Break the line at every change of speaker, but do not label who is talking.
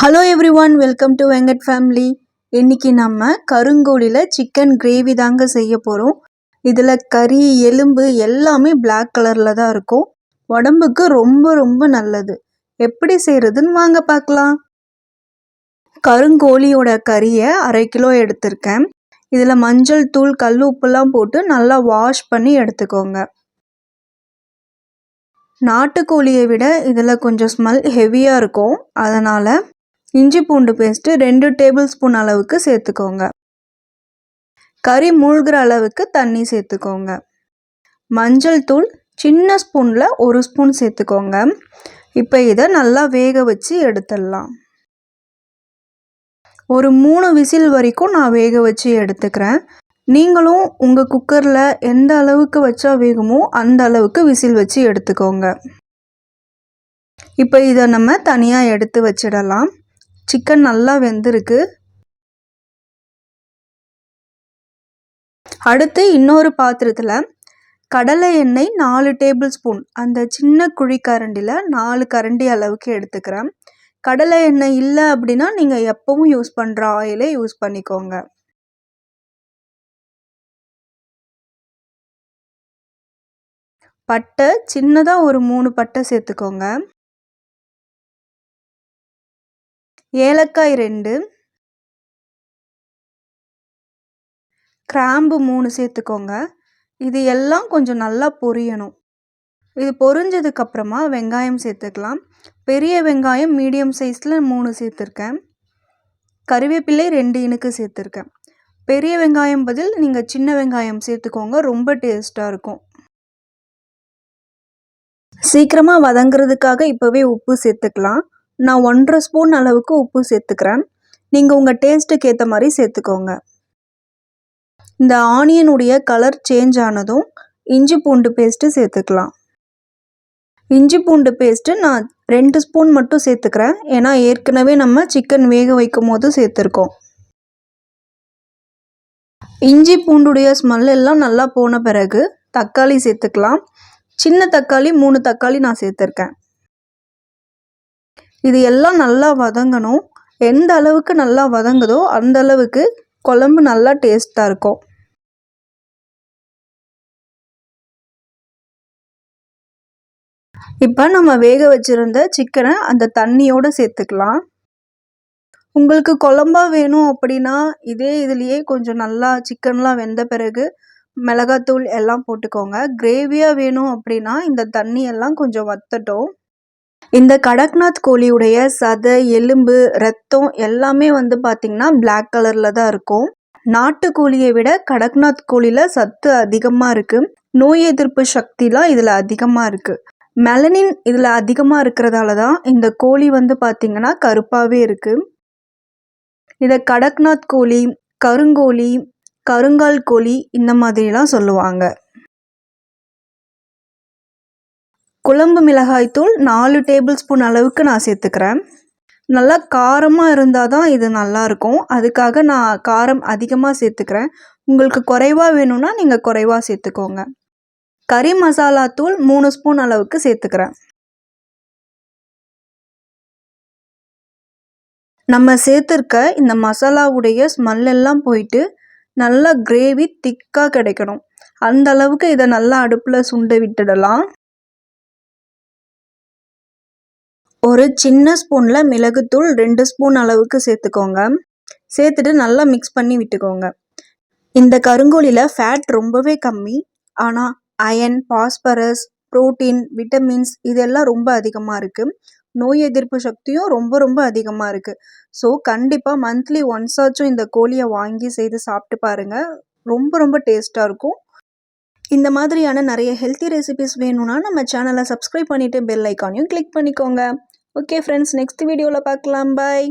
Hello everyone welcome to Venkat family இன்னைக்கு நம்ம கருங்கோழியில் chicken gravy தாங்க செய்ய போகிறோம் இதில் கறி எலும்பு எல்லாமே பிளாக் கலரில் தான் இருக்கும். உடம்புக்கு ரொம்ப ரொம்ப நல்லது. எப்படி செய்கிறதுன்னு வாங்க பார்க்கலாம். கருங்கோழியோட கறியை அரை கிலோ எடுத்திருக்கேன். இதில் மஞ்சள் தூள் கல் உப்புலாம் போட்டு நல்லா வாஷ் பண்ணி எடுத்துக்கோங்க. நாட்டுக்கோழியை விட இதில் கொஞ்சம் ஸ்மெல் ஹெவியாக இருக்கும். அதனால் இஞ்சி பூண்டு பேஸ்ட்டு ரெண்டு டேபிள் ஸ்பூன் அளவுக்கு சேர்த்துக்கோங்க. கறி மூழ்கிற அளவுக்கு தண்ணி சேர்த்துக்கோங்க. மஞ்சள் தூள் சின்ன ஸ்பூனில் ஒரு ஸ்பூன் சேர்த்துக்கோங்க. இப்போ இதை நல்லா வேக வச்சு எடுத்துடலாம். ஒரு மூணு விசில் வரைக்கும் நான் வேக வச்சு எடுத்துக்கிறேன். நீங்களும் உங்கள் குக்கரில் எந்த அளவுக்கு வச்சா வேகுமோ அந்த அளவுக்கு விசில் வச்சு எடுத்துக்கோங்க. இப்போ இதை நம்ம தனியாக எடுத்து வச்சிடலாம். சிக்கன் நல்லா வெந்திருக்கு. அடுத்து இன்னொரு பாத்திரத்தில் கடலை எண்ணெய் நாலு டேபிள் ஸ்பூன் அந்த சின்ன குழி கரண்டியில் நாலு கரண்டி அளவுக்கு எடுத்துக்கிறேன். கடலை எண்ணெய் இல்லை அப்படின்னா நீங்கள் எப்பவும் யூஸ் பண்ணுற ஆயிலே யூஸ் பண்ணிக்கோங்க. பட்டை சின்னதாக ஒரு மூணு பட்டை சேர்த்துக்கோங்க. ஏலக்காய் ரெண்டு கிராம்பு மூணு சேர்த்துக்கோங்க. இது எல்லாம் கொஞ்சம் நல்லா பொரியணும். இது பொரிஞ்சதுக்கப்புறமா வெங்காயம் சேர்த்துக்கலாம். பெரிய வெங்காயம் மீடியம் சைஸில் மூணு சேர்த்துருக்கேன். கருவேப்பிலை ரெண்டு இனுக்கு சேர்த்துருக்கேன். பெரிய வெங்காயம் பதில் நீங்கள் சின்ன வெங்காயம் சேர்த்துக்கோங்க ரொம்ப டேஸ்ட்டாக இருக்கும். சீக்கிரமாக வதங்குறதுக்காக இப்போவே உப்பு சேர்த்துக்கலாம். நான் ஒன்றரை ஸ்பூன் அளவுக்கு உப்பு சேர்த்துக்கிறேன். நீங்கள் உங்கள் டேஸ்ட்டுக்கு ஏற்ற மாதிரி சேர்த்துக்கோங்க. இந்த ஆனியனுடைய கலர் சேஞ்ச் ஆனதும் இஞ்சி பூண்டு பேஸ்ட்டு சேர்த்துக்கலாம். இஞ்சி பூண்டு பேஸ்ட்டு நான் ரெண்டு ஸ்பூன் மட்டும் சேர்த்துக்கிறேன். ஏன்னா ஏற்கனவே நம்ம சிக்கன் வேக வைக்கும் போது சேர்த்துருக்கோம். இஞ்சி பூண்டுடைய ஸ்மெல் எல்லாம் நல்லா போன பிறகு தக்காளி சேர்த்துக்கலாம். சின்ன தக்காளி மூணு தக்காளி நான் சேர்த்துருக்கேன். இது எல்லாம் நல்லா வதங்கணும். எந்த அளவுக்கு நல்லா வதங்குதோ அந்த அளவுக்கு குழம்பு நல்லா டேஸ்ட்டாக இருக்கும். இப்போ நம்ம வேக வச்சுருந்த சிக்கனை அந்த தண்ணியோடு சேர்த்துக்கலாம். உங்களுக்கு குழம்பா வேணும் அப்படின்னா இதே இதுலேயே கொஞ்சம் நல்லா சிக்கன்லாம் வெந்த பிறகு மிளகாத்தூள் எல்லாம் போட்டுக்கோங்க. கிரேவியாக வேணும் அப்படின்னா இந்த தண்ணி எல்லாம் கொஞ்சம் வத்தட்டும். இந்த கடக்நாத் கோழியுடைய சதை எலும்பு ரத்தம் எல்லாமே வந்து பார்த்திங்கன்னா பிளாக் கலரில் தான் இருக்கும். நாட்டுக்கோழியை விட கடக்நாத் கோழியில் சத்து அதிகமாக இருக்குது நோய் எதிர்ப்பு சக்திலாம் இதில் அதிகமாக இருக்குது மெலனின் இதில் அதிகமாக இருக்கிறதால தான் இந்த கோழி வந்து பார்த்திங்கன்னா கருப்பாகவே இருக்குது இதை கடக்நாத் கோழி கருங்கோழி கருங்கால் கோழி இந்த மாதிரிலாம் சொல்லுவாங்க. குழம்பு மிளகாய்த்தூள் நாலு டேபிள் ஸ்பூன் அளவுக்கு நான் சேர்த்துக்கிறேன். நல்லா காரமாக இருந்தால் தான் இது நல்லாயிருக்கும் அதுக்காக நான் காரம் அதிகமாக சேர்த்துக்கிறேன். உங்களுக்கு குறைவாக வேணும்னா நீங்கள் குறைவாக சேர்த்துக்கோங்க. கறி மசாலா தூள் மூணு ஸ்பூன் அளவுக்கு சேர்த்துக்கிறேன். நம்ம சேர்த்துருக்க இந்த மசாலாவுடைய ஸ்மெல் எல்லாம் போயிட்டு நல்லா கிரேவி திக்காக கிடைக்கணும். அந்த அளவுக்கு இதை நல்லா அடுப்பில் சுண்ட விட்டுடலாம். ஒரு சின்ன ஸ்பூனில் மிளகுத்தூள் ரெண்டு ஸ்பூன் அளவுக்கு சேர்த்துக்கோங்க. சேர்த்துட்டு நல்லா மிக்ஸ் பண்ணி விட்டுக்கோங்க. இந்த கருங்கோழியில் ஃபேட் ரொம்பவே கம்மி. ஆனால் அயன் பாஸ்பரஸ் ப்ரோட்டீன் விட்டமின்ஸ் இதெல்லாம் ரொம்ப அதிகமாக இருக்குது நோய் எதிர்ப்பு சக்தியும் ரொம்ப ரொம்ப அதிகமாக இருக்குது ஸோ கண்டிப்பாக மந்த்லி ஒன்ஸ் ஆச்சும் இந்த கோழியை வாங்கி செய்து சாப்பிட்டு பாருங்கள் ரொம்ப ரொம்ப டேஸ்ட்டாக இருக்கும். இந்த மாதிரியான நிறைய ஹெல்த்தி ரெசிபிஸ் வேணும்னா நம்ம சேனலை சப்ஸ்கிரைப் பண்ணிவிட்டு பெல் ஐக்கானையும் கிளிக் பண்ணிக்கோங்க. ஓகே ஃப்ரெண்ட்ஸ் நெக்ஸ்ட் வீடியோவில் பார்க்கலாம். பாய்